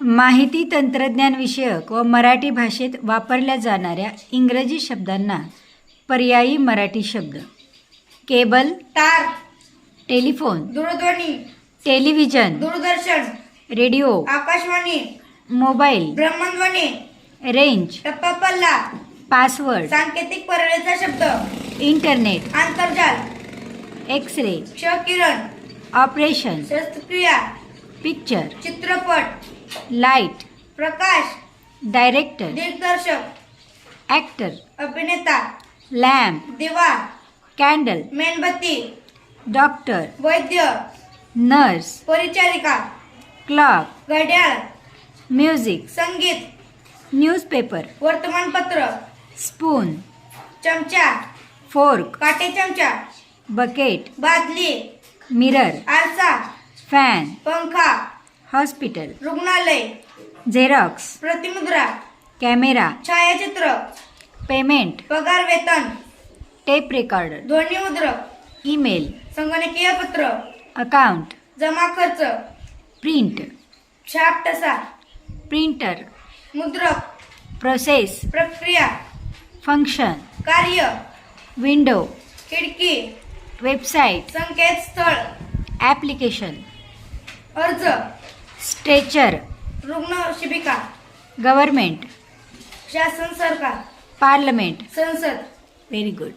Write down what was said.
माहिती तंत्रज्ञान विषयक व मराठी भाषेत वापरल्या जाणाऱ्या इंग्रजी शब्दांना पर्यायी मराठी शब्द. केबल तार टेलिफोन दूरध्वनी टेलिव्हिजन दूरदर्शन रेडिओ आकाशवाणी मोबाईल ब्रह्मध्वनी रेंज टप्पा पल्ला पासवर्ड सांकेतिक परळेचा शब्द इंटरनेट आंतरजाल एक्स रे क्षकिरण ऑपरेशन शस्त्रक्रिया पिक्चर चित्रपट लाइट प्रकाश डायरेक्टर दिग्दर्शक ॲक्टर अभिनेता लॅम्प दिवा कॅन्डल मेणबत्ती डॉक्टर वैद्य नर्स परिचारिका क्लॉक घड्याळ म्युझिक संगीत न्यूजपेपर वर्तमानपत्र स्पून चमचा फोर्क काटे चमचा बकेट बादली मिरर आरसा फॅन पंखा हॉस्पिटल. रुग्णालय. झेरॉक्स. प्रतिमुद्रा. कॅमेरा. छायाचित्र. पेमेंट. पगार वेतन. Tape recorder. ध्वनी मुद्रक ईमेल. संगणकीय पत्र. अकाउंट. जमा खर्च. प्रिंट. छाप टसा प्रिंटर. मुद्रक. प्रोसेस. प्रक्रिया. फंक्शन. कार्य. विंडो. खिडकी. वेबसाईट संकेतस्थळ. ॲप्लिकेशन. अर्ज. स्ट्रेचर रुग्ण शिबिका गव्हर्मेंट शासन सरकार पार्लमेंट. संसद. Very good